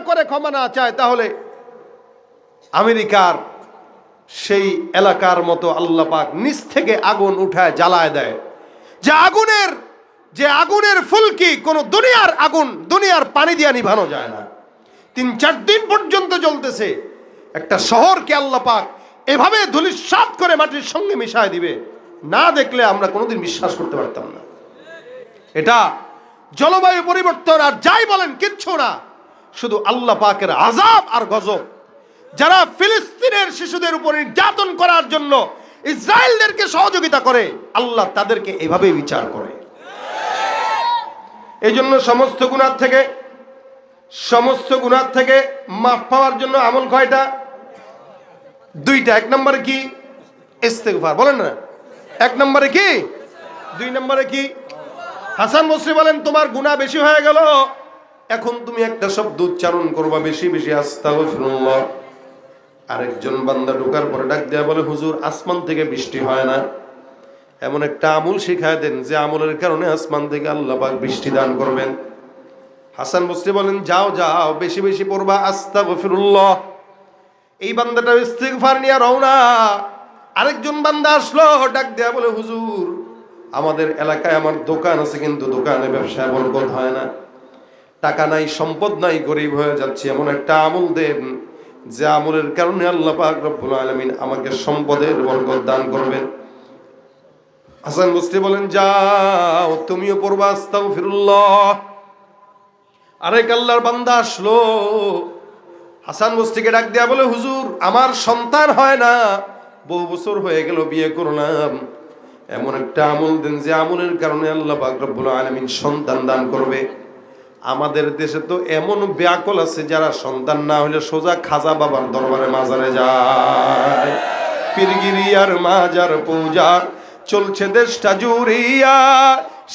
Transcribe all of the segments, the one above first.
করে ক্ষমা না চায়, তাহলে আমেরিকার সেই এলাকার মতো আল্লাহ পাক নিচ থেকে আগুন উঠায়, জ্বালায় দেয়। যে আগুনের যে আগুনের ফুলকি কোনো দুনিয়ার আগুন, দুনিয়ার পানি দিয়ে নিভানো যায় না। তিন চার দিন পর্যন্ত জ্বলতেছে। একটা শহরকে আল্লাহ পাক এভাবে ধুলিস্বাদ করে মাটির সঙ্গে মিশায় দিবে। না দেখলে আমরা কোনোদিন বিশ্বাস করতে পারতাম না। এটা জলবায়ু পরিবর্তন আর যাই বলেন, কিচ্ছু না। শুধু আল্লাহ পাকের আজাব আর গজব। যারা ফিলিস্তিনের শিশুদের উপর নির্যাতন করার জন্য ইসরায়েলদেরকে সহযোগিতা করে, আল্লাহ তাদেরকে এভাবেই বিচার করে। এই জন্য সমস্ত গুণার থেকে, সমস্ত গুণার থেকে মাফ পাওয়ার জন্য আমল কয়টা? দুইটা। এক নম্বরে কি? ইস্তেগফার। বলেন না। এক নম্বরে কি? দুই নম্বরে কি? হাসান বসরি বলেন, তোমার গুণা বেশি হয়ে গেল। এখন তুমি একটা শব্দ উচ্চারণ করবা, বেশি বেশি, আস্তাগফিরুল্লাহ। আরেকজন বান্দা ঢোকার পরে ডাক দেয়া বলে, হুজুর, আসমান থেকে বৃষ্টি হয় না। এমন একটা আমল শিখায় দেন, যে আমলের কারণে আসমান থেকে আল্লাহ পাক বৃষ্টি দান করবেন। হাসান বসরি বলেন, যাও যাও, বেশি বেশি পড়বা, আস্তাগফিরুল্লাহ। এই বান্দাটা ইস্তিগফার নিয়ে রওনা। আরেকজন বান্দা আসলো, ডাক দেয়া বলে, হুজুর, আমাদের এলাকায় আমার দোকান আছে, কিন্তু দোকানে ব্যবসায় বরকত হয় না। টাকা নাই, সম্পদ নাই, গরিব হয়ে যাচ্ছে, এমন একটা আমল দেন যে আমলের কারণে আল্লাহ পাক রব্বুল আলামিন আমাকে সম্পদের বরকত দান করবেন। হাসান বস্তি বলেন, যাও, তুমিও পড়বা, আস্তাগফিরুল্লাহ। আরেক আল্লাহর বান্দা আসলো। হাসান বস্তিকে ডাক দেয়া বলে, হুজুর, আমার সন্তান হয় না, বহু বছর হয়ে গেল বিয়ে করলাম। এমন একটা আমল দেন যে আমলের কারণে আল্লাহ পাক রব্বুল আলামিন সন্তান দান করবে। আমাদের দেশে তো এমন ব্যাকল আছে যারা সন্তান না হলে সোজা খাজা বাবার দরবারে মাজারে যায়। পীরগিরি আর মাজার পূজা চলছে দেশটা জুড়িয়া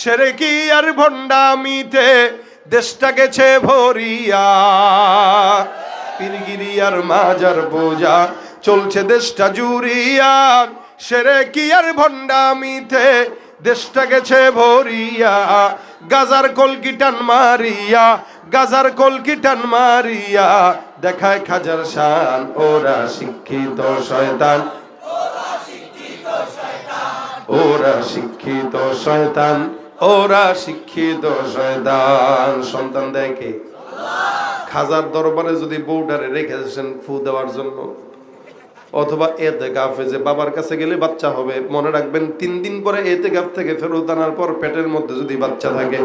সেরে কি আর ভণ্ডামিতে দেশটা গেছে ভরিয়া। পীরগিরি আর মাজার পূজা চলছে দেশটা জুড়িয়া সেরে কি আর ভণ্ডামিতে দেশটা গেছে ভরিয়া। গাজার কলকিটান মারিয়া, গাজার কলকিটান মারিয়া। দেখায় খাজার শান, ওরা শিক্ষিত শয়তান। ওরা শিক্ষিত শয়তান, ওরা শিক্ষিত শয়তান। সন্তান দেখে খাজার দরবারে যদি বউটারে রেখেছেন ফু দেওয়ার জন্য। অথবা এতে গাফে যে বাবার কাছে গেলে বাচ্চা হবে, মনে রাখবেন তিন দিন পরে এতে গাফ থেকে ফেরত আনার পর পেটের মধ্যে যদি বাচ্চা থাকে,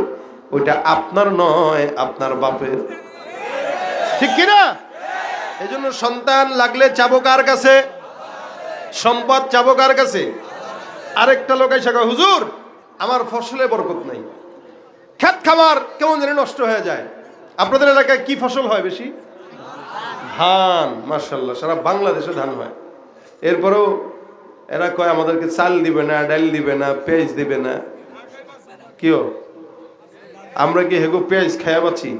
ওইটা আপনার নয়, আপনার বাপের। ঠিক কিনা? এই জন্য সন্তান লাগলে চাবো কার কাছে? সম্পদ চাবো কার কাছে? আরেকটা লোক এসে হুজুর, আমার ফসলে বরকত নাই। ক্ষেত খামার কেমন জানি নষ্ট হয়ে যায়। আপনাদের এলাকায় কি ফসল হয় বেশি? ধান মার্শাল্লাহ সারা বাংলাদেশে ধান হয়। এরপরেও এরা কয়, আমাদেরকে চাল দিবে না, ডাল দিবে না, পেঁয়াজ দিবে না। কিও? আমরা কি হেগো পেঁয়াজ খাইয়া পাচ্ছি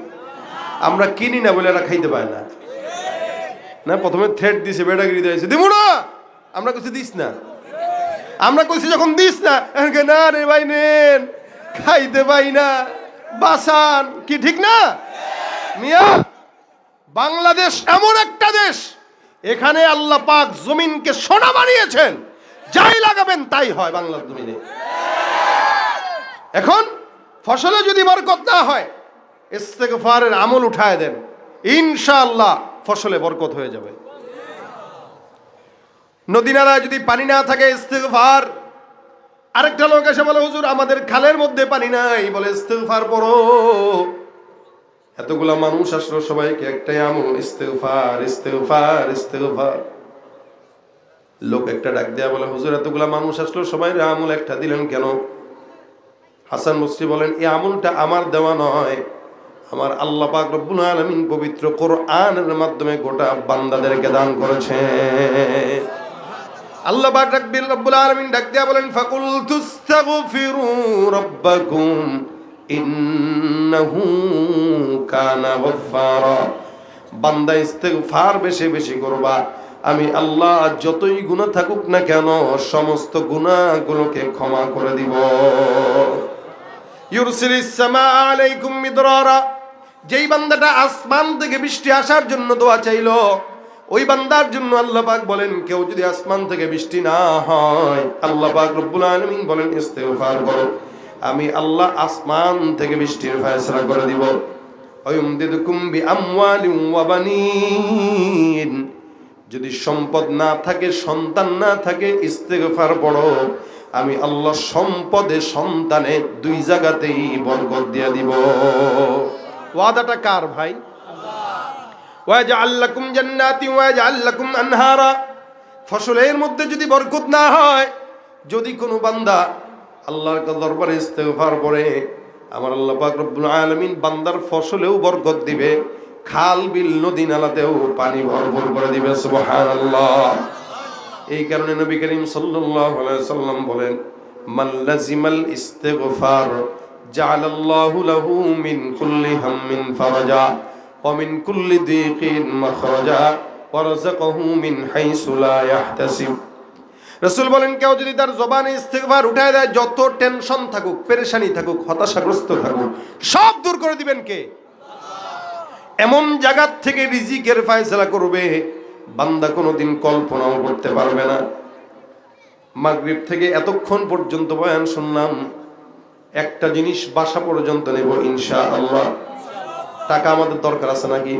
আমরা কিনি না বলে এরা খাইতে পায় না। না, প্রথমে থ্রেট দিছে বেটাগিরি দিয়েছে দিব না! আমরা কিছু দিস না। আমরা কইছি, যখন দিস না না রে ভাই নেন, খাইতে পাই না। বাসান কি ঠিক না? মিয়া! বাংলাদেশ এমন একটা দেশ, এখানে আল্লাহ পাক জমিনকে সোনা বানিয়েছেন, যাই লাগাবেন তাই হয় বাংলার জমিনে। এখন ফসলে যদি বরকত না হয়, ইস্তেগফারের আমল উঠায় দেন, ইনশাআল্লাহ ফসলে বরকত হয়ে যাবে। নদী নালায় যদি পানি না থাকে ইস্তেগফার, আরেকটা লোক এসে বলে, হুজুর, আমাদের খালের মধ্যে পানি নাই। বলে, ইস্তেগফার পড়ো। এতগুলা মানুষ আসলো সবাইকে একটাই আমল, ইস্তেগফার ইস্তেগফার ইস্তেগফার। লোক একটা ডাক দেয়া বলে, হুজুর, এতগুলা মানুষ আসলো, সবাই আমল একটা দিলেন কেন? হাসান মুসরি বলেন, এই আমলটা আমার দেওয়া নয়। আমার আল্লাহ পাক রব্বুল আলামিন পবিত্র কোরআনের মাধ্যমে গোটা বান্দাদেরকে দান করেছে আল্লাহ পাক রব্বুল আলামিন ডাক দিয়া বলেন, ফাকুল তুস্তাগফিরু রাব্বাকুম। ইন্নাহু কানা গফফারা। বান্দা ইস্তেগফার বেশি বেশি করবা। আমি আল্লাহ যতই গুনাহ থাকুক না কেন, সমস্ত গুনাহগুলোকে ক্ষমা করে দিব। আলাইকুম মিদরারা। যেই বান্দাটা আসমান থেকে বৃষ্টি আসার জন্য দোয়া চাইলো, ওই বান্দার জন্য আল্লাহ পাক বলেন, কেউ যদি আসমান থেকে বৃষ্টি না হয়, আল্লাহ পাক রব্বুল আলামিন বলেন, ইস্তেগফার করো। আমি আল্লাহ আসমান থেকে বৃষ্টির ফয়সালা করে দিব। যদি সম্পদ না থাকে, সন্তান না থাকে, ইস্তেগফার পড়ো। আমি আল্লাহ সম্পদে সন্তানে দুই জায়গাতেই বরকত দিয়ে দিব। ওয়াদাটা কার ভাই? ওয়াজআল লাকুম জান্নাতি, ওয়াজআল লাকুম আনহারা। ফসলের মধ্যে যদি বরকত না হয়, যদি কোনো বান্দা আল্লাহর দরবারে ইস্তেগফার পড়ে, আমার আল্লাহ পাক রব্বুল আলামিন বান্দার ফসলেও বরকত দিবে, খাল, বিল, নদী, নালাতেও পানি ভরপুর করে দিবে, সুবহানাল্লাহ। এই কারণে নবী করিম সাল্লাল্লাহু আলাইহি সাল্লাম বলেন, মান লাজিমাল ইস্তিগফার, জাআলাল্লাহু লাহু মিন কুল্লি হাম্মিন ফারাজা, ওয়া মিন কুল্লি দিকিন মাখরাজা, ওয়া রাযাকাহু মিন হাইসু লা ইয়াহতাসিব রাসূল বলেন, কেউ যদি তার জবানে ইস্তিগফার উঠায় দেয়, যত টেনশন থাকুক, পেরেশানি থাকুক, হতাশাগ্রস্ত থাকুক, সব দূর করে দিবেন কে? এমন জায়গার থেকে রিজিকের ফায়সালা করবে, বান্দা কোনোদিন কল্পনাও করতে পারবে না। মাগরিব থেকে এতক্ষণ পর্যন্ত বয়ান শুনলাম, একটা জিনিস বাসা পর্যন্ত নেব ইনশা আল্লাহ টাকা আমাদের দরকার আছে নাকি?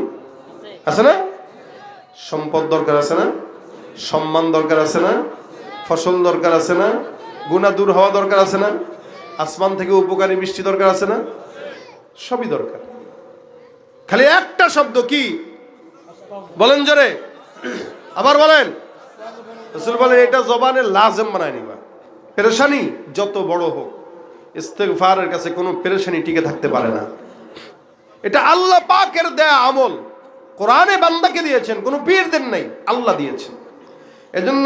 আছে না? সম্পদ দরকার আছে না? সম্মান দরকার আছে না? ফসল দরকার আছে না? গুণা দূর হওয়া দরকার আছে না? আসমান থেকে উপকারী বৃষ্টি দরকার আছে না? সবই দরকার। খালি একটা শব্দ কি? বলেন জোরে। আবার বলেন। বলেন, এটা জবানে লাজম বানায় নিবা। পেরেশানি যত বড় হোক, ইস্তেগফারের কাছে কোনো পেরেশানি টিকে থাকতে পারে না। এটা আল্লাহ পাকের দেয়া আমল। কোরআনে বান্দাকে দিয়েছেন, কোনো পীর দেন নাই, আল্লাহ দিয়েছেন। এজন্য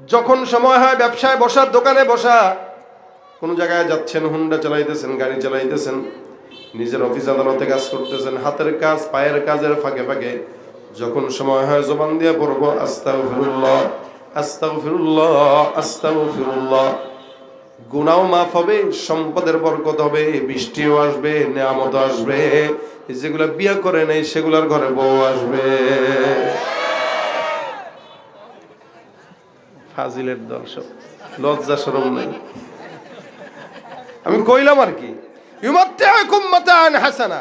যখন সময় হয় ব্যবসায় বসা দোকানে বসা, কোনো জায়গায় যাচ্ছেন, হুন্ডা চালাইতেছেন, গাড়ি চালাইতেছেন, নিজের অফিস আদালতে কাজ করতেছেন, হাতের কাজ, পায়ের কাজের ফাঁকে ফাঁকে, যখন সময় হয় জবান দিয়ে পড়ব আস্তাও ফিরুল্লাহ আস্তাও ফিরুল্লাহ আস্তাও ফিরুল্লাহ গুনাও মাফ হবে, সম্পদের বরকত হবে, বৃষ্টিও আসবে নেয়ামত আসবে, যেগুলা বিয়ে করে নেই, সেগুলার ঘরে বউ আসবে। ফাজিলের দর্শক, লজ্জা সরম নাই। আমি কইলাম আর কি হাসানা।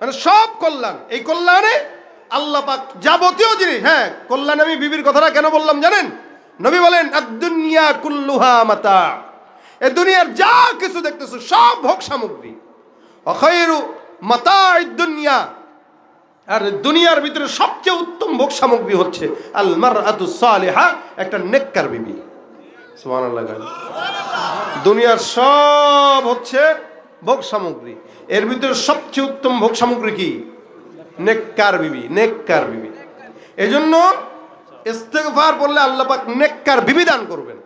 মানে সব কল্যাণ, এই কল্যাণে আল্লাহ পাক যাবতীয় জিনিস হ্যাঁ কল্যাণ আমি বিবির কথাটা কেন বললাম জানেন? নবী বলেন দুনিয়া কুল্লুহা মাতা। এ দুনিয়ার যা কিছু দেখতেছো, সব ভোগ সামগ্রী। অখয়েরু মাতা দুনিয়া আর দুনিয়ার ভিতরে সবচেয়ে উত্তম ভোগ সামগ্রী হচ্ছে আল সালিহা, একটা নেককার বিবি। দুনিয়ার সব হচ্ছে ভোগ সামগ্রী। এর ভিতরে সবচেয়ে উত্তম ভোগ সামগ্রী কি? নেককার বিবি নেককার বিবি। এজন্য ইস্তেগফার বললে আল্লাহ পাক নেককার বিবি দান করবেন।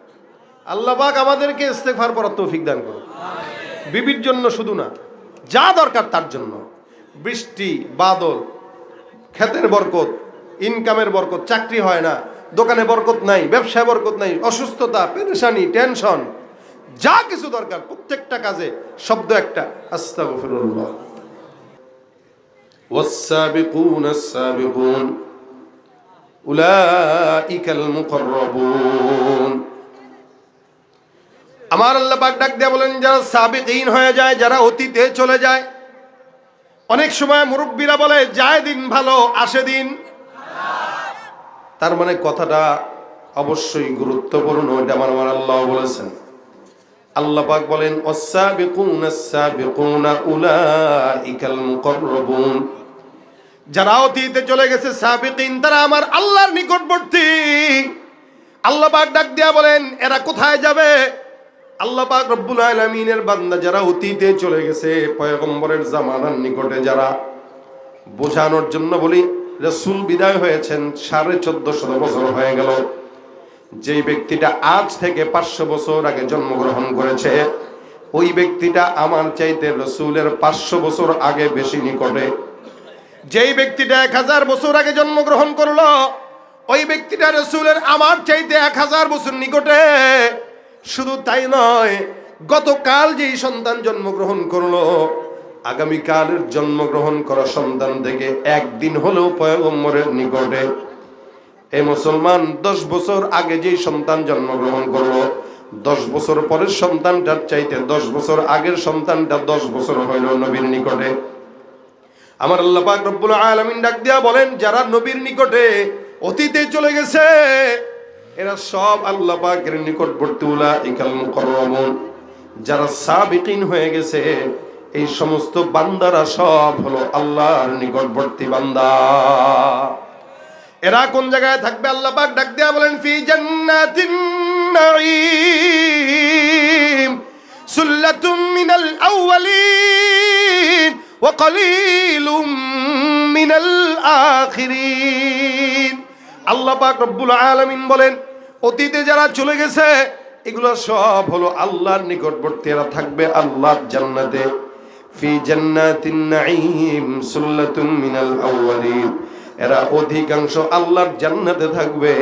আল্লাহ পাক আমাদেরকে ইস্তেগফার করার তৌফিক দান করুন। বিবির জন্য শুধু না, যা দরকার তার জন্য। বৃষ্টি, বাদল ক্ষেতের বরকত ইনকামের বরকত চাকরি হয় না দোকানে বরকত নাই ব্যবসায় বরকত নাই অসুস্থতা পেরেশানি টেনশন যা কিছু দরকার প্রত্যেকটা কাজে শব্দ একটা আস্তাগফিরুল্লাহ والسابقون السابقون أولئك المقربون আমার আল্লাহ পাক ডাক দিয়ে বলেন যারা সাবিকিন হয়ে যায় যারা অতীতে চলে যায় অনেক সময় মুরব্বীরা বলে, যায় দিন ভালো, আসে দিন। তার মানে কথাটা অবশ্যই গুরুত্বপূর্ণ, এটা আমার আমার আল্লাহ বলেছেন। আল্লাহ পাক বলেন অসাবিকুন সাবিকুনা উলাইকাল মুকাররাবুন। যারা অতীতে চলে গেছে, সাবিকিন, তারা আমার আল্লাহর নিকটবর্তী। আল্লাহ পাক ডাক দিয়া বলেন, এরা কোথায় যাবে? আল্লাহ পাক রব্বুল আলামিনের বান্দা যারা অতীতে চলে গেছে, পয়গম্বরের জামানার নিকটে যারা বোঝানোর জন্য বলি, রসুল বিদায় হয়েছেন, সাড়ে চোদ্দ শত বছর হয়ে গেল। যেই ব্যক্তিটা আজ থেকে পাঁচশো বছর আগে জন্মগ্রহণ করেছে, ওই ব্যক্তিটা আমার চাইতে রসুলের পাঁচশো বছর আগে বেশি নিকটে। যেই ব্যক্তিটা এক হাজার বছর আগে জন্মগ্রহণ করল, ওই ব্যক্তিটা রসুলের আমার চাইতে এক হাজার বছর নিকটে। শুধু তাই নয়, গতকাল যেই সন্তান জন্মগ্রহণ করল আগামীকালের জন্মগ্রহণ করা সন্তান থেকে একদিন হলেও পয়গম্বরের নিকটে। এই মুসলমান দশ বছর আগে যেই সন্তান জন্মগ্রহণ করল, দশ বছর পরের সন্তানটার চাইতে দশ বছর আগের সন্তানটা দশ বছর হইল নবীর নিকটে। আমার আল্লাহ রব্বুল আলামিন ডাক দিয়া বলেন, যারা নবীর নিকটে অতীতে চলে গেছে এরা সব আল্লাহ পাকের নিকটবর্তী উলা ইকাল মুকাররামুন যারা সাবিকিন হয়ে গেছে, এই সমস্ত বান্দারা সব হলো আল্লাহর নিকটবর্তী বান্দা। এরা কোন জায়গায় থাকবে আল্লাহ পাক? ডাক দিয়া বলেন, ফি জান্নাতিন নাঈম, সুল্লাতুম মিনাল আউয়ালিন, ওয়া কলিলুম মিনাল আখিরিন। আল্লাহ পাক রব্বুল আলমিন বলেন, অতীতে যারা চলে গেছে, এগুলো সব হলো আল্লাহর নিকটবর্তী। এরা থাকবে আল্লাহ জান্নাতে। ফি জান্নাতিন নাঈম সুল্লাতুম মিনাল আউয়ালিন। এরা অধিকাংশ আল্লাহর জান্নাতে থাকবে।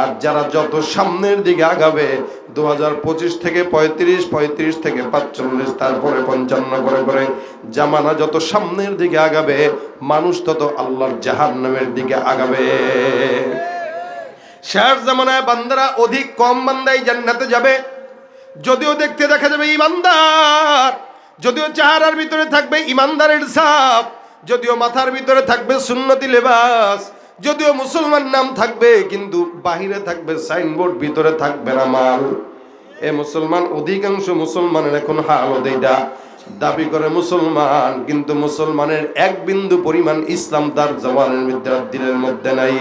আর যারা যত সামনের দিকে আগাবে দু হাজার পঁচিশ থেকে পঁয়ত্রিশ পঁয়ত্রিশ থেকে পাঁচচল্লিশ, তারপরে পঞ্চান্ন করে করে জামানা যত সামনের দিকে আগাবে, মানুষ তত আল্লাহর জাহান্নামের দিকে আগাবে। শেষ জামানায় বান্দারা অধিক কম বান্দাই জান্নাতে যাবে। যদিও দেখতে দেখা যাবে ইমানদার, যদিও চেহারার ভিতরে থাকবে ইমানদারের ছাপ যদিও মাথার ভিতরে থাকবে সুন্নতি লেবাস, যদিও মুসলমান নাম থাকবে, কিন্তু বাহিরে থাকবে সাইনবোর্ড, ভিতরে থাকবে না মাল। এ মুসলমান, অধিকাংশ মুসলমানের এখন হালত এইটা দাবি করে মুসলমান, কিন্তু মুসলমানের এক বিন্দু পরিমাণ ইসলাম তার জওয়ানের মধ্যে দিনের মধ্যে নাই।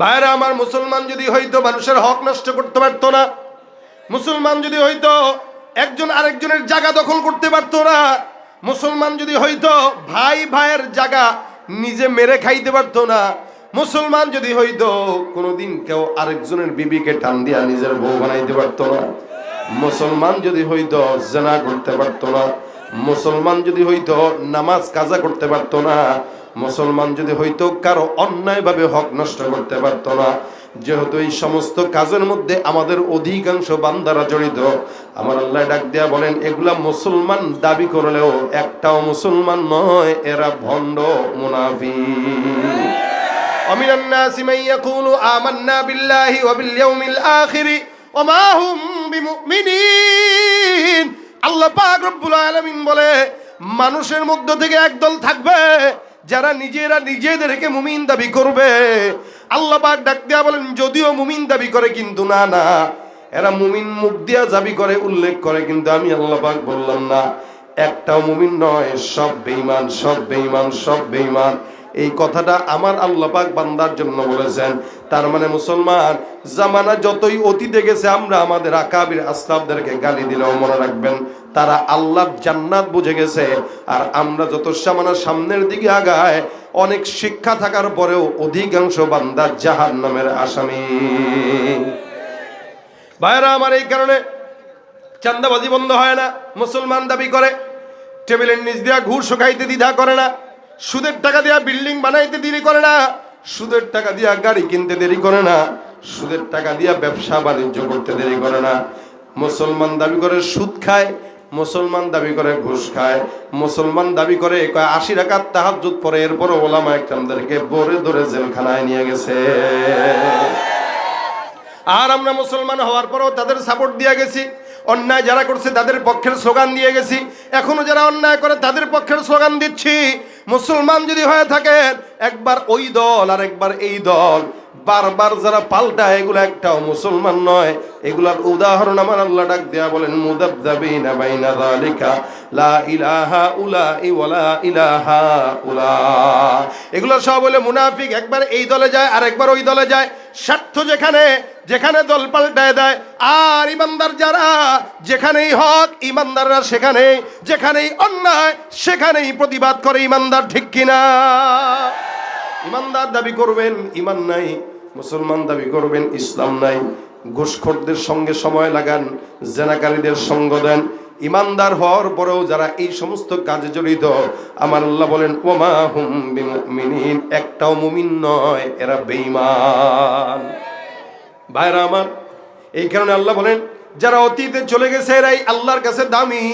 ভাইরা, আমার মুসলমান যদি হয়তো মানুষের হক নষ্ট করতে পারতো না। মুসলমান যদি হয়তো একজন আরেকজনের জায়গা দখল করতে পারতো না। মুসলমান যদি হইতো, ভাই ভাইয়ের জায়গা নিজে মেরে খাইতে পারতো না। মুসলমান যদি হইতো, কোনোদিন কেউ আরেকজনের বিবিকে টান দিয়া নিজের বউ বানাইতে পারতো না। মুসলমান যদি হইতো, জেনা করতে পারতো না। মুসলমান যদি হইতো, নামাজ কাজা করতে পারতো না। মুসলমান যদি হয়তো কারো অন্যায়ভাবে হক নষ্ট করতে পারতো না যেহেতু এই সমস্ত কাজের মধ্যে আমাদের অধিকাংশ বান্দারা জড়িত আমার আল্লাহ ডাক দেয়া বলেন এগুলা মুসলমান দাবি করলেও একটাও মুসলমান নয় এরা ভণ্ড মুনাফিক ومن الناس من يقول آمنا بالله وباليوم الآخر وما هم بمؤمنين আল্লাহ পাক রব্বুল আলামিন বলে মানুষের মধ্য থেকে একদল থাকবে যারা নিজেরা নিজেদেরকে মুমিন দাবি করবে, আল্লাহ পাক ডাক দিয়া বলেন, যদিও মুমিন দাবি করে কিন্তু না না। এরা মুমিন মুখ দিয়া দাবি করে, উল্লেখ করে, কিন্তু আমি আল্লাহ পাক বললাম না। একটাও মুমিন নয়, সব বেঈমান সব বেঈমান সব বেঈমান। এই কথাটা আমার আল্লাহ পাক বান্দার জন্য বলেছেন। তার মানে মুসলমান, জামানা যতই অতীতে গেছে, আমরা আমাদের আকাবির আসলাফদেরকে গালি দিলেও মনে রাখবেন। তারা আল্লাহর জান্নাত বুঝে গেছে। আর আমরা যত সামানা সামনের দিকে আগায়, অনেক শিক্ষা থাকার পরেও অধিকাংশ বান্দার জাহান নামের আসামি। ভাইরা আমার এই কারণে চান্দাবাজি বন্ধ হয় না, মুসলমান দাবি করে। টেবিলের নিচ দিয়া ঘুর শুকাইতে দ্বিধা করে না, সুদের টাকা দিয়া বিল্ডিং বানাইতে দেরি করে না, সুদের টাকা দিয়া গাড়ি কিনতে দেরি করে না, সুদের টাকা দিয়া ব্যবসা বাণিজ্য করতে দেরি করে না। মুসলমান দাবি করে, সুদ খায় মুসলমান দাবি করে ঘুষ খায়, মুসলমান দাবি করে কয় আশি রাকাত তাহাজ্জুদ পরে এরপরও ওলামা একরামদেরকে বরে ধরে জেলখানায় নিয়ে গেছে। আর আমরা মুসলমান হওয়ার পরও তাদের সাপোর্ট দিয়ে গেছি, অন্যায় যারা করছে তাদের পক্ষের স্লোগান দিয়ে গেছি। এখনও যারা অন্যায় করে তাদের পক্ষের স্লোগান দিচ্ছি, মুসলমান যদি হয়ে থাকেন, একবার ওই দল আর একবার এই দল। বারবার যারা পাল্টা এগুলো একটাও মুসলমান নয়। এগুলার উদাহরণ আমার আল্লাহ ডাক দেয়া বলেন, মুদাবদাবিনা বাইনা যালিকা, লা ইলাহা উলা ওয়ালা ইলাহা উলা এগুলো সব হলে মুনাফিক, একবার এই দলে যায় আর একবার ওই দলে যায়। স্বার্থ যেখানে যেখানে দল পাল্টায় দেয়, আর ইমানদার যারা যেখানেই হক, ইমানদাররা সেখানেই, যেখানেই অন্যায়, সেখানেই প্রতিবাদ করে ইমানদার, ঠিক কিনা? ইমানদার দাবি করবেন, ইমান নাই, মুসলমান দাবি করবেন, ইসলাম নাই। ঘুষখোরদের সঙ্গে সময় লাগান, জেনাকারীদের সঙ্গ দেন। ইমানদার হওয়ার পরেও যারা এই সমস্ত কাজে জড়িত, আমার আল্লাহ বলেন, ওমা হুম বিমিন একটাও মুমিন নয়, এরা বেঈমান। ভাইরা আমার, এই কারণে আল্লাহ বলেন, যারা অতীতে চলে গেছে, এরাই আল্লাহর কাছে দামি।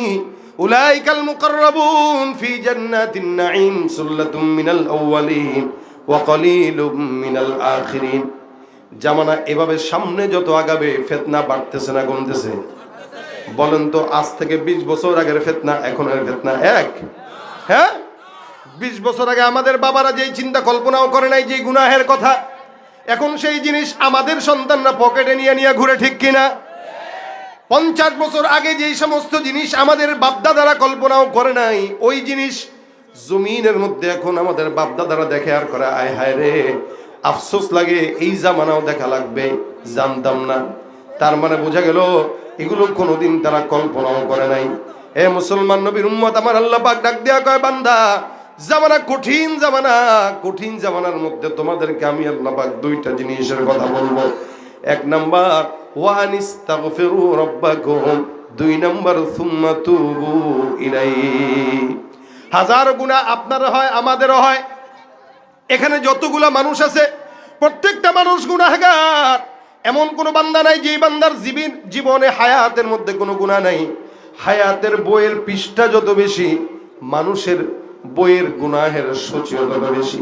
উলাইকাল মুকাররাবুন ফি জান্নাতিন নাঈম, সুল্লাতুম মিনাল কলিলুম মিনাল জামানা, এভাবে সামনে যত আগাবে, ফেতনা বাড়তেছে না কমতেছে। বলেন তো, আজ থেকে ২০ বছর আগের ফেতনা এখন আর ফেতনা এক? হ্যাঁ? বিশ বছর আগে আমাদের বাবারা যেই চিন্তা কল্পনাও করে নাই যে গুনাহের কথা, এখন সেই জিনিস আমাদের সন্তানরা পকেটে নিয়ে নিয়ে ঘুরে ঠিক কিনা? পঞ্চাশ বছর আগে যেই সমস্ত জিনিস আমাদের বাপদাদারা কল্পনাও করে নাই, ওই জিনিস জমিনের মধ্যে এখন আমাদের বাপদাদারা দেখে আর করে, আয় হায় রে, আফসোস লাগে, এই জামানাও দেখা লাগবে, জানতাম না। তার মানে বোঝা গেল, এগুলো কোনোদিন তারা কল্পনাও করে নাই। এ মুসলমান নবীর উম্মত, আমার আল্লাহ পাক ডাক দেয়া কয়, বান্দা, জামানা কঠিন জামানা, কঠিন জামানার মধ্যে তোমাদেরকে আমি আল্লাহ পাক দুইটা জিনিসের কথা বলব। এক নাম্বার, ওয়ান ইস্তাগফিরু রাব্বাকুম দুই নাম্বার, সুম্মা তুবু ইলাইহি হাজার গুনাহ আপনার হয়, আমাদেরও হয়। এখানে যতগুলা মানুষ আছে, প্রত্যেকটা মানুষ গুনাহগার। এমন কোনো বান্দা নাই যে বান্দার জীবন জীবনে হায়াতের মধ্যে কোনো গুনাহ নাই। হায়াতের বইয়ের পৃষ্ঠা যত বেশি, মানুষের বইয়ের গুনাহের সূচিও তত বেশি।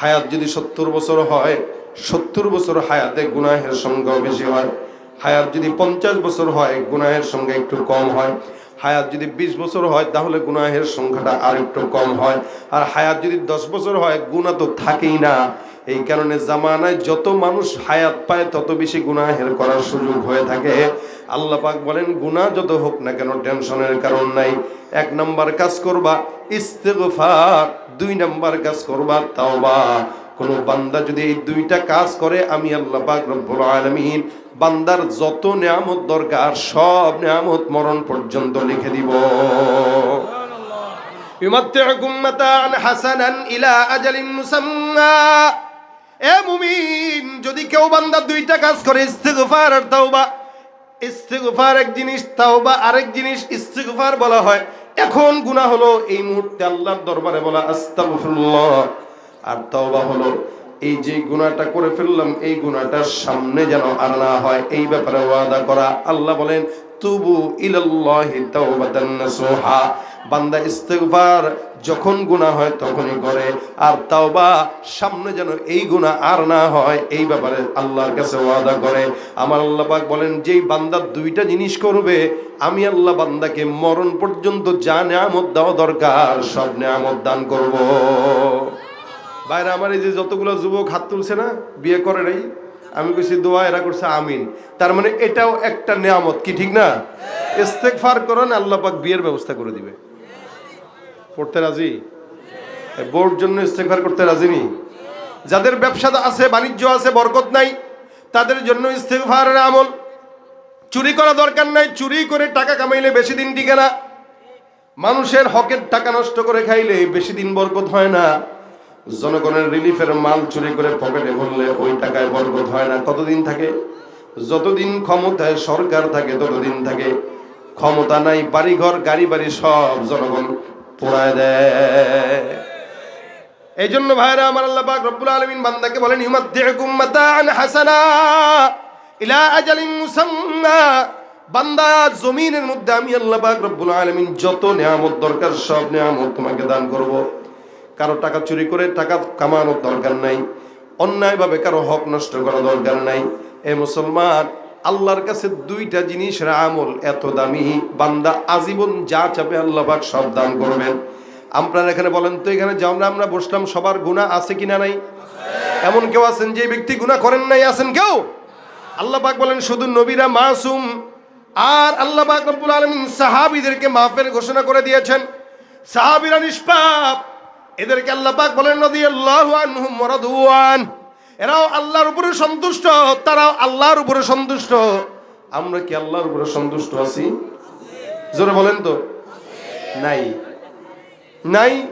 হায়াত যদি সত্তর বছর হয়, সত্তর বছর হায়াতে গুনাহের সংখ্যাও বেশি হয়। হায়াত যদি পঞ্চাশ বছর হয়, গুনাহের সংখ্যা একটু কম হয়। হায়াত যদি বিশ বছর হয়, তাহলে গুনাহের সংখ্যাটা আর একটু কম হয়। আর হায়াত যদি দশ বছর হয় গুণা তো থাকেই না। এই কারণে জামানায় যত মানুষ হায়াত পায়, তত বেশি গুনাহের করার সুযোগ হয়ে থাকে। আল্লাহ পাক বলেন, গুনাহ যত হোক না কেন টেনশনের কারণ নাই। এক নাম্বার কাজ করবা, ইস্তেগফার। দুই নাম্বার কাজ করবা, তাওবা। কোন বান্দা যদি এই দুইটা কাজ করে আমি আল্লাহ পাক রব্বুল আলামিন বান্দার যত নিয়ামত দরকার সব নিয়ামত মরণ পর্যন্ত লিখে দিব يمتعكم متاعا حسنا الى اجل مسمى এ মুমিন যদি কেউ বান্দা দুইটা কাজ করে ইস্তিগফার আর তাওবা ইস্তিগফার এক জিনিস তাওবা আরেক জিনিস ইস্তিগফার বলা হয় এখন গুনাহ হলো এই মুহূর্তে আল্লাহর দরবারে বলা আস্তাগফিরুল্লাহ আর তাওবা হলো, এই যে গুনাহটা করে ফেললাম, এই গুনাহটার সামনে যেন আর না হয়, এই ব্যাপারে ওয়াদা করা। আল্লাহ বলেন, তুবু ইলাল্লাহি তাওবাতান নাসুহা। বান্দা ইস্তেগফার যখন গুনাহ হয় তখনই করে, আর তাওবা সামনে যেন এই গুনাহ আর না হয়, এই ব্যাপারে আল্লাহর কাছে ওয়াদা করে। আমার আল্লাহ পাক বলেন, যেই বান্দা দুইটা জিনিস করবে, আমি আল্লাহ বান্দাকে মরণ পর্যন্ত যা নেয়ামত দেওয়া দরকার, সব নেয়ামত দান করব। বাইরে আমার এই যে যতগুলো যুবক হাত তুলছে না, বিয়ে করে নাই, আমি কইছি দোয়া এরা করছে, আমিন। তার মানে এটাও একটা নিয়ামত, কি ঠিক না? ইস্তেগফার করেন, আল্লাহ পাক বিয়ের ব্যবস্থা করে দিবে। পড়তে রাজি? বোর্ড জন্য ইস্তেগফার করতে রাজি নি? যাদের ব্যবসা আছে, বাণিজ্য আছে, বরকত নাই, তাদের জন্য ইস্তেগফারের আমল। চুরি করা দরকার নাই, চুরি করে টাকা কামাইলে বেশি দিন টিকে না। মানুষের হকের টাকা নষ্ট করে খাইলে বেশি দিন বরকত হয় না। জনগণের রিলিফের মাল চুরি করে পকেটে ভরলে ওই টাকায় বরকত হয় না। কতদিন থাকে? যতদিন ক্ষমতায় সরকার থাকে, ততদিন থাকে। ক্ষমতা নাই, বাড়িঘর গাড়ি বাড়ি সব জনগণ পোড়ায় দেয়। এই জন্য ভাইরা আমার আল্লাহ পাক রব্বুল আলামিন বান্দাকে বলেন, ইউমাদ্দিউকুম মাতাআন হাসানা ইলা আজালিন মুসাম্মা। বান্দা, জমিনের মধ্যে আমি আল্লাহ পাক রব্বুল আলামিন যত নিয়ামত দরকার, সব নিয়ামত তোমাকে দান করব। কারও টাকা চুরি করে টাকা কামানোর দরকার নাই, অন্যায়ভাবে কারও হক নষ্ট করা দরকার নাই। এ মুসলমান, আল্লাহর কাছে দুইটা জিনিসের আমল এত দামি, বান্দা আজীবন যা চাপে আল্লাহ পাক সব দান করবেন। আপনারা এখানে বলেন তো এখানে যেমন আমরা বসলাম, সবার গুণা আছে কিনা নাই? এমন কেউ আছেন যে ব্যক্তি গুণা করেন নাই, আছেন কেউ? আল্লাহ পাক বলেন, শুধু নবীরা মাসুম, আর আল্লাহ পাক রব্বুল আলামিন সাহাবীদেরকে মাফের ঘোষণা করে দিয়েছেন। সাহাবীরা নিষ্পাপ এদেরকে আল্লাহ পাক বলেন, রাদিয়াল্লাহু আনহুম ওয়া রাদওয়ান এরাও আল্লাহর উপরে সন্তুষ্ট, তারাও আল্লাহর উপরে সন্তুষ্ট। আমরা কি আল্লাহর উপরে সন্তুষ্ট আছি? জোরে বলেন তো। নাই। নাই?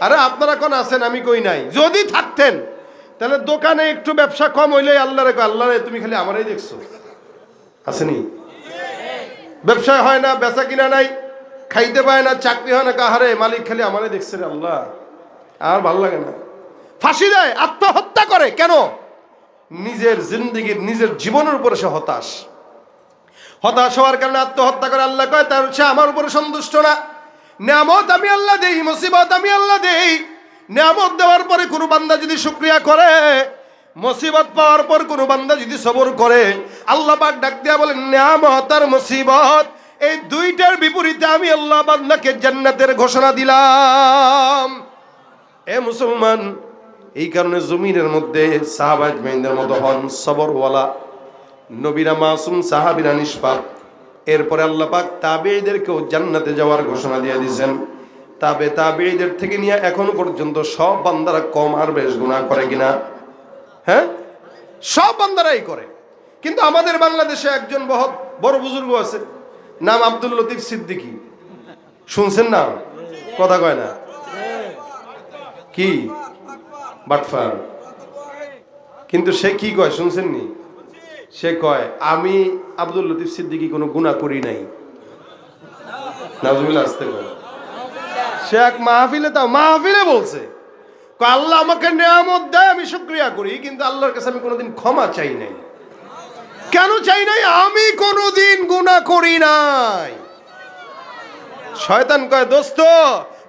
আরে আপনারা কোন আছেন, আমি কই নাই? যদি থাকতেন, তাহলে দোকানে একটু ব্যবসা কম হইলে আল্লাহ রে আল্লাহ রে তুমি খালি আমারই দেখছ। আসেনি ব্যবসায় হয় না, বেচা কিনা নাই। খাইতে পায় না, চাকরি হয় না, কাহারে? মালিক খালি আমারই দেখছে রে আল্লাহ। আর ভালো লাগে না। ফাঁসি দেয়, আত্মহত্যা করে, কেন? নিজের জিন্দিগির, নিজের জীবনের উপরে সে হতাশ। হতাশ হওয়ার কারণে আত্মহত্যা করে আল্লাহ কয়, তার সে আমার উপরে সন্তুষ্ট না। নিয়ামত আমি আল্লাহ দেই, মুসিবত আমি আল্লাহ দেই। নিয়ামত দেওয়ার পরে কোনো বান্দা যদি শুক্রিয়া করে, মুসিবত পাওয়ার পর কোনো বান্দা যদি সবর করে, আল্লাহ পাক ডাক দিয়া বলেন, নিয়ামত আর মুসিবত এই দুইটার বিপরীতে আমি আল্লাহ বান্দাকে জান্নাতের ঘোষণা দিলাম। এ মুসলমান, এই কারণে জমিনের মধ্যে সাহাবাজ মেহিনদের মতো হন সবরওয়ালা। নবীরা মাসুম সাহাবিরা নিষ্পাপ। এরপরে আল্লাহ পাক তাবেইদেরকেও জান্নাতে যাওয়ার ঘোষণা দিয়ে দিয়েছেন। তাবে তাবেইদের থেকে নিয়ে এখন পর্যন্ত সব বান্দারা কম আর বেশ গুণা করে কিনা? হ্যাঁ? সব বান্দারাই করে। কিন্তু আমাদের বাংলাদেশে একজন বহুত বড় বুজুর্গ আছে। নাম আব্দুল লতিফ সিদ্দিকী। শুনছেন না? কথা কয় না। কি? বাটফার। কিন্তু সে কি কয় শুনছেন নি সে কয়, আমি আব্দুল লতিফ সিদ্দিকি কোনো গুণা করি নাই। সে এক মাহফিলে তা মাহফিলে বলছে আল্লাহ আমাকে নিয়ামত দেয়, আমি শুক্রিয়া করি, কিন্তু আল্লাহর কাছে আমি কোনোদিন ক্ষমা চাই নাই। কেন চাই নাই? আমি কোনোদিন গুণা করি নাই। শয়তান কয়, দোস্ত,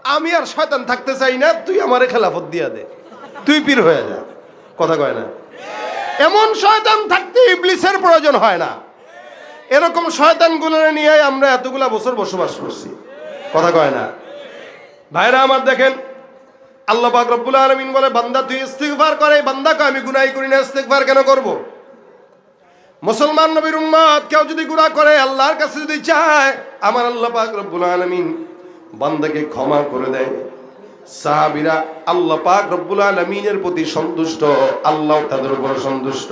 আমি আর শয়তান থাকতে চাই না, তুই আমারে খেলাফত দিয়া দে। তুই পীর হয়ে যা। কথা কয় না। এমন শয়তান থাকতে ইবলিসের প্রয়োজন হয় না। এরকম শয়তানগুলো নিয়ে আমরা এতগুলা বছর বসবাস করছি। কথা কয় না। ভাইরা আমার দেখেন, আল্লাহ পাক আলামিন বলে, বান্দা, তুই ইস্তিগফার করে। বান্দা কয় আমি গুনাই করি না, ইস্তিগফার কেন করব? মুসলমান নবীর উম্মত, কেউ যদি গুনাহ করে, আল্লাহর কাছে যদি চায়, আমার আল্লাহ পাক রব্বুল আলামিন বান্দাকে ক্ষমা করে দেয়। সাহাবীরা আল্লাহ পাক রব্বুল আলামিনের প্রতি সন্তুষ্ট, আল্লাহ তাদের উপর সন্তুষ্ট।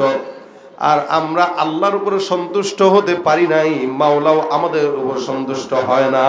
আর আমরা আল্লাহর উপরে সন্তুষ্ট হতে পারি নাই, মাওলাও আমাদের উপর সন্তুষ্ট হয় না।